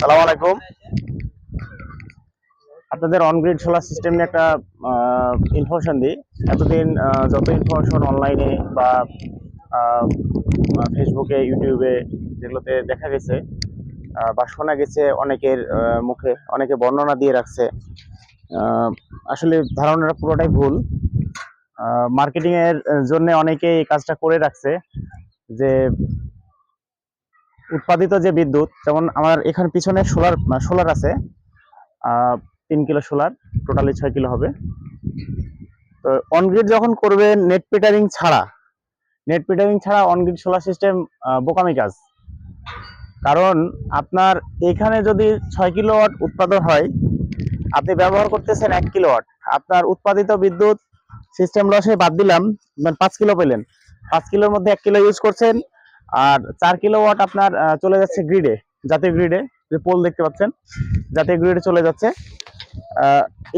সালাম আলাইকুম। আপনাদের অনগ্রিড সোলার সিস্টেম নিয়ে একটা ইনফরমেশন দিই। এতদিন যত ইনফরমেশন অনলাইনে বা ফেসবুকে ইউটিউবে যেগুলোতে দেখা গেছে বা শোনা গেছে অনেকের মুখে, অনেকে বর্ণনা দিয়ে রাখছে। আসলে ধারণাটা পুরোটাই ভুল। মার্কেটিংয়ের জন্য অনেকে এই কাজটা করে রাখছে যে উৎপাদিত যে বিদ্যুৎ, যেমন আমার এখানে পিছনে সোলার সোলার আছে তিন কিলো সোলার টোটালি ছয় কিলো হবে। তো অনগ্রিড যখন করবে নেট পিটারিং ছাড়া নেট পিটারিং ছাড়া অনগ্রিড সোলার সিস্টেম বোকামি কাজ। কারণ আপনার এখানে যদি ছয় কিলো ওয়াট উৎপাদন হয়, আপনি ব্যবহার করতেছেন এক কিলো ওয়াট আপনার উৎপাদিত বিদ্যুৎ সিস্টেম লসে বাদ দিলাম মানে পাঁচ কিলো পেলেন। পাঁচ কিলোর মধ্যে এক কিলো ইউজ করছেন আর চার কিলো ওয়াট আপনার চলে যাচ্ছে গ্রিডে জাতীয় গ্রিডে যে পোল দেখতে পাচ্ছেন, জাতীয় গ্রিডে চলে যাচ্ছে।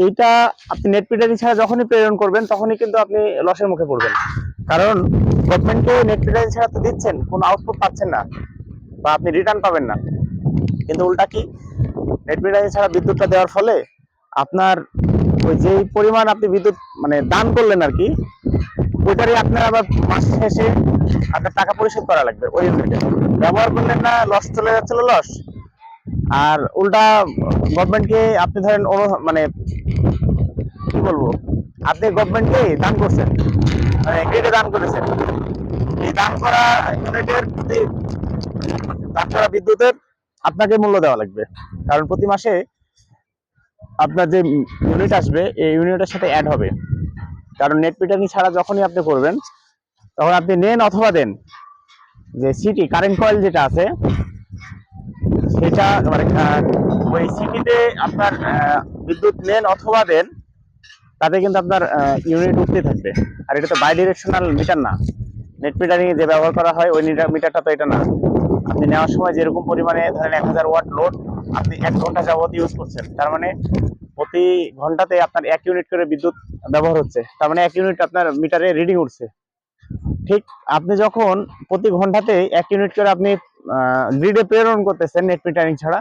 এইটা আপনি নেট পিটারিং ছাড়া যখনই প্রেরণ করবেন, তখনই কিন্তু আপনি লসের মুখে পড়বেন। কারণ গভর্নমেন্টকে নেট পিটারিং ছাড়া তো দিচ্ছেন, কোনো আউটপুট পাচ্ছেন না, বা আপনি রিটার্ন পাবেন না। কিন্তু উল্টা কি? নেট পিটারিং ছাড়া বিদ্যুৎটা দেওয়ার ফলে আপনার ওই যে পরিমাণ আপনি বিদ্যুৎ মানে দান করলেন আর কি, ওইটারই আপনার আবার মাস শেষে আপনার টাকা পরিশোধ করা লাগবে, ওই ইউনিটে ব্যবহার করলেন না লস চলে যাচ্ছিল লস আর উল্টা গভর্নমেন্টকে আপনি ধরেন মানে কি বলব? আপনি গভর্নমেন্টকে দান করছেন মানে দান করেছেন? এই দান করা ইউনিটের দান করা বিদ্যুতের আপনাকে মূল্য দেওয়া লাগবে। কারণ প্রতি মাসে আপনার যে ইউনিট আসবে, এই ইউনিটের সাথে অ্যাড হবে। কারণ নেট পিটারিং ছাড়া যখনই আপনি করবেন তখন আপনি নেন অথবা দেন। যে সিটি কারেন্ট কয়েল যেটা আছে, সেটা মানে ওই সিটিতে আপনার বিদ্যুৎ নেন অথবা দেন, তাতে কিন্তু আপনার ইউনিট উঠতে থাকবে। আর এটা তো বাই ডিরেকশনাল মিটার না। নেট মিটারিং যে ব্যবহার করা হয়, ওই মিটারটা তো এটা না। আপনি নেওয়ার সময় যেরকম পরিমাণে ধরেন এক হাজার ওয়াট লোড আপনি এক ঘণ্টা যাবত ইউজ করছেন। তার মানে প্রতি ঘন্টাতে আপনার এক ইউনিট করে বিদ্যুৎ ব্যবহার হচ্ছে। তার মানে এক ইউনিট আপনার মিটারে রিডিং উঠছে। ঠিক আপনি যখন প্রতি ঘন্টাতে এক ইউনিট করে আপনি গ্রিডে প্রেরণ করতেছেন নেট মিটারিং ছাড়া,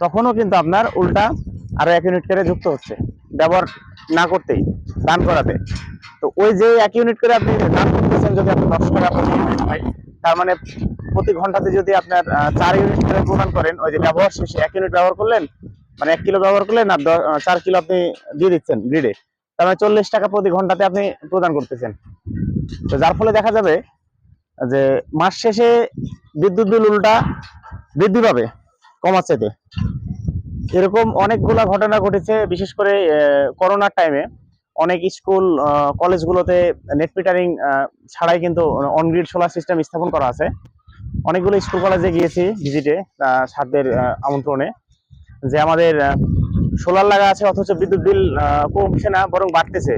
তখনও কিন্তু আপনার উল্টা আরও এক ইউনিট করে যুক্ত হচ্ছে ব্যবহার না করতেই, দান করাতে। তো ওই যে এক ইউনিট করে আপনি দান করতেছেন যদি আপনি দশ টাকা প্রতি ইউনিট হয় তার মানে প্রতি ঘন্টাতে যদি আপনার চার ইউনিট করে প্রদান করেন, ওই যে ব্যবহার শেষে এক ইউনিট ব্যবহার করলেন মানে এক কিলো ব্যবহার করলেন আর চার কিলো আপনি দিয়ে দিচ্ছেন গ্রিডে তার মানে চল্লিশ টাকা প্রতি ঘন্টাতে আপনি প্রদান করতেছেন। তো যার ফলে দেখা যাবে যে মাস শেষে বিদ্যুৎ বিল উল্টা বৃদ্ধি পাবে কমার চাইতে এরকম অনেকগুলা ঘটনা ঘটেছে, বিশেষ করে করোনার টাইমে অনেক স্কুল কলেজগুলোতে নেট মিটারিং ছাড়াই কিন্তু অনগ্রিড সোলার সিস্টেম স্থাপন করা আছে। অনেকগুলো স্কুল কলেজে গিয়েছি ভিজিটে স্যারদের আমন্ত্রণে। যে আমাদের সোলার লাগা আছে, অথচ বিদ্যুৎ বিল কমছে না, বরং বাড়তেছে।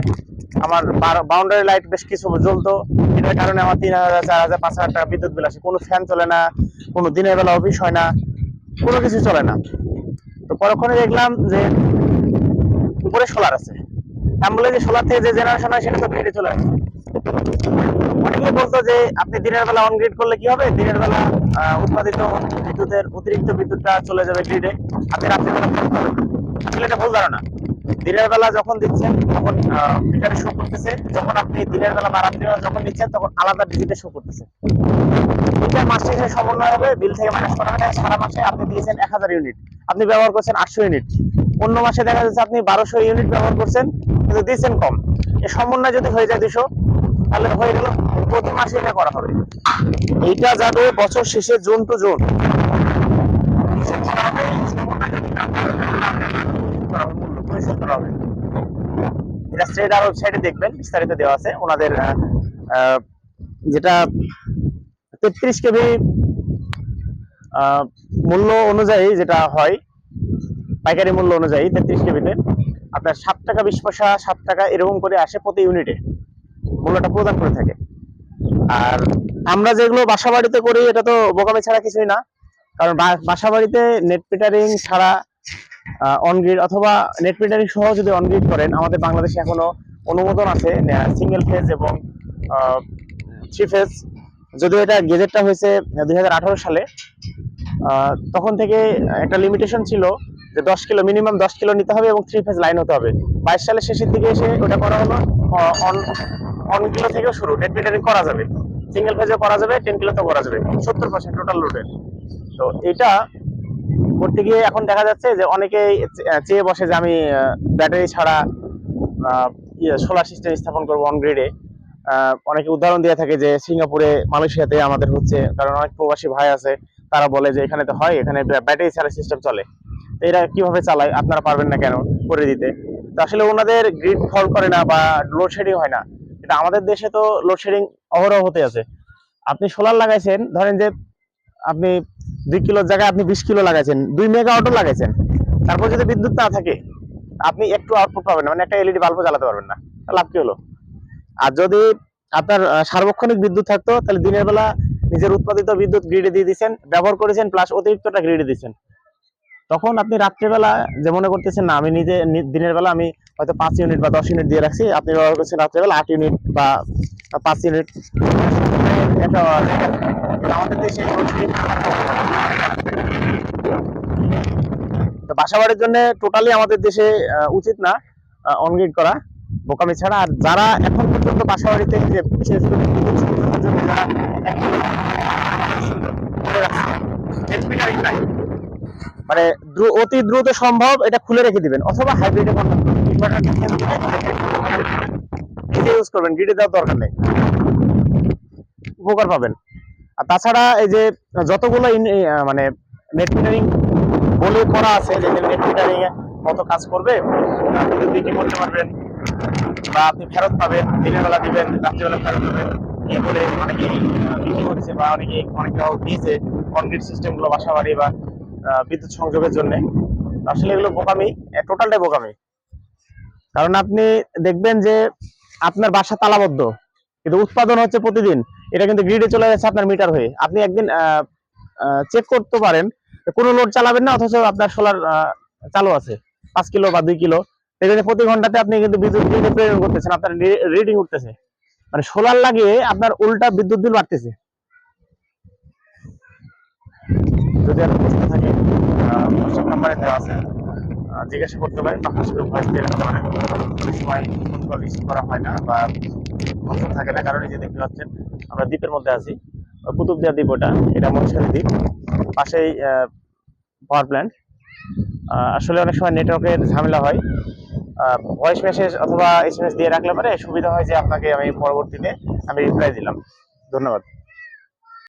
আমার বাউন্ডারি লাইট বেশ কিছু জ্বলতো। এটার কারণে আমার তিন হাজার, চার হাজার, পাঁচ হাজার টাকা বিদ্যুৎ বিল আসে। কোনো ফ্যান চলে না, কোনো দিনের বেলা অফিস হয় না, কোনো কিছু চলে না। তো পরক্ষণে দেখলাম যে উপরে সোলার আছে। আমি যে সোলার থেকে যে জেনারেশন হয়, সেটা তো গ্রিডে চলে আসে বলতো যে আপনি দিনের বেলা অন গ্রিড করলে কি হবে? দিনের বেলা উৎপাদিত বিদ্যুতের অতিরিক্ত বিদ্যুৎটা চলে যাবে গ্রিডে আপনি আসলে এটা ভুল ধারণা। দিনের বেলা যখন দিচ্ছেন, তখন মিটারে শো করতেছে। যখন আপনি দিনের বেলা বা যখন দিচ্ছেন তখন আলাদা ডিজিটে শো করতেছে। এটা মাস শেষে সমন্বয় হবে। বিল থেকে মাইনাস করা হবে সারা মাসে আপনি দিয়েছেন এক হাজার ইউনিট আপনি ব্যবহার করছেন আটশো ইউনিট অন্য মাসে দেখা যাচ্ছে আপনি বারোশো ইউনিট ব্যবহার করছেন, কিন্তু দিয়েছেন কম। এই সমন্বয় যদি হয়ে যায় দুশো তাহলে হয়ে গেল, প্রতি মাসে এটা করা হবে। এইটা যাবে বছর শেষে জুন টু জুন। এটা স্ট্রেট আর ওয়েবসাইটে দেখবেন, বিস্তারিত দেওয়া আছে। ওনাদের যেটা তেত্রিশ কেবি মূল্য অনুযায়ী যেটা হয়, পাইকারি মূল্য অনুযায়ী তেত্রিশ কেবিতে, আপনার সাত টাকা বিশ পয়সা সাত টাকা এরকম করে আসে প্রতি ইউনিটে। মূল্যটা প্রদান করে থাকে। আর আমরা যেগুলো বাসা বাড়িতে করি, এটা তো বোকামি ছাড়া কিছুই না। কারণ বাসা বাড়িতে নেট পিটারিং ছাড়া অনগ্রিড অথবা নেট পিটারিং সহ যদি অনগ্রিড করেন, আমাদের বাংলাদেশে এখনও অনুমোদন আছে। সিঙ্গেল ফেজ এবং থ্রি ফেজ যদিও এটা গেজেটটা হয়েছে দুই হাজার আঠারো সালে তখন থেকে একটা লিমিটেশন ছিল যে দশ কিলো মিনিমাম দশ কিলো নিতে হবে এবং থ্রি ফেজ লাইন হতে হবে। বাইশ সালের শেষের দিকে এসে ওটা করা হলো অন অন কিলো থেকেও শুরু। নেট মিটারিং করা যাবে। সিঙ্গেল ফেজে করা যাবে টেন কিলো তো করা যাবে। সত্তর পার্সেন্ট টোটাল লোডের তো এটা করতে গিয়ে এখন দেখা যাচ্ছে যে অনেকেই চেয়ে বসে যে আমি ব্যাটারি ছাড়া সোলার সিস্টেম স্থাপন করব অন গ্রিডে অনেকে উদাহরণ দিয়ে থাকে যে সিঙ্গাপুরে, মালয়েশিয়াতে আমাদের হচ্ছে, কারণ অনেক প্রবাসী ভাই আছে, তারা বলে যে এখানে তো হয়, এখানে ব্যাটারি ছাড়া সিস্টেম চলে। তো এরা কীভাবে চালায়? আপনারা পারবেন না কেন করে দিতে? তো আসলে ওনাদের গ্রিড ফল করে না বা লোডশেডিং হয় না। এটা আমাদের দেশে তো লোডশেডিং অহরহ হতে আছে। আপনি সোলার লাগাইছেন, ধরেন যে আপনি দুই কিলোর জায়গায় আপনি বিশ কিলো লাগাইছেন, দুই মেগা অটো লাগাইছেন, তারপর যদি বিদ্যুৎ না থাকে, আপনি একটু আউটপুট পাবেন না মানে একটা এলইডি বাল্বও জ্বালাতে পারবেন না লাভ কি হলো? আর যদি আপনার সার্বক্ষণিক বিদ্যুৎ থাকতো, তাহলে দিনের বেলা নিজের উৎপাদিত বিদ্যুৎ গ্রিডে দিয়ে দিচ্ছেন ব্যবহার করেছেন প্লাস অতিরিক্তটা গ্রিডে দিচ্ছেন তখন আপনি রাত্রেবেলা যে মনে করতেছেন, না, আমি নিজে দিনের বেলা আমি হয়তো পাঁচ ইউনিট বা দশ ইউনিট দিয়ে রাখছি। আপনি ব্যবহার করছেন রাত্রেবেলা আট ইউনিট বা পাঁচ ইউনিট। আমাদের দেশে তো বাসাবাড়ির জন্য টোটালি আমাদের দেশে উচিত না অনগ্রিড করা, বোকামি ছাড়া। আর যারা এখন পর্যন্ত বাসাবাড়িতে যে বিশেষ করে রাখছে, net metering নাই। মানে অতি দ্রুত সম্ভব এটা খুলে রেখে দিবেন, অথবা হাইব্রিডে ইউজ করবেন গ্রিডে দেওয়ার দরকার নেই। উপকার পাবেন। আর তাছাড়া এই যে যতগুলো মানে নেট মিটারিং বলে করা আছে, যে নেট মিটারিং মতো কাজ করবে, আপনি বিক্রি করতে পারবেন, বা আপনি ফেরত পাবেন, দিনের বেলা দিবেন রাত্রিবেলা ফেরত পাবেন এই বলে অনেকেই বিক্রি করেছে, বা অনেকে, অনেক দিয়েছে, কনক্রিট সিস্টেমগুলো বাসা বাড়ি বা বিদ্যুৎ সংযোগের জন্য। আসলে এগুলো বোকামি টোটালটাই বোকামি। কারণ আপনি দেখবেন যে আপনার বাসা তালাবদ্ধ, কিন্তু উৎপাদন হচ্ছে প্রতিদিন। এটা কিন্তু গ্রিডে চলে যাচ্ছে আপনার মিটার হয়ে। আপনি একদিন চেক করতে পারেন কোনো লোড চালাবেন না, অথচ আপনার সোলার চালু আছে। পাঁচ কিলো বা দুই কিলো। সেখানে প্রতি ঘন্টাতে আপনি কিন্তু বিদ্যুৎ গ্রিডে প্রেরণ করতেছেন, আপনার রিডিং উঠতেছে। মানে সোলার লাগিয়ে আপনার উল্টা বিদ্যুৎ বিল বাড়তেছে। যদি প্রশ্ন থাকে হোয়াটসঅ্যাপ নাম্বারে দেওয়া আছে। জিজ্ঞাসা করতে পারেন বা হোয়াটসঅ্যাপে ভয়েস দিয়ে রাখতে অনেক সময় ফোন কল রিসিভ করা হয় না বা অপশন থাকে না, কারণ এই যে দেখতে পাচ্ছেন, আমরা দ্বীপের মধ্যে আছি। কুতুবদিয়া দ্বীপ ওটা, এটা মনসারি দ্বীপ। পাশেই পাওয়ার প্ল্যান্ট আসলে অনেক সময় নেটওয়ার্কের ঝামেলা হয়। ভয়েস মেসেজ অথবা এসএমএস দিয়ে রাখলে পরে সুবিধা হয় যে আপনাকে আমি পরবর্তীতে আমি রিপ্লাই দিলাম। ধন্যবাদ।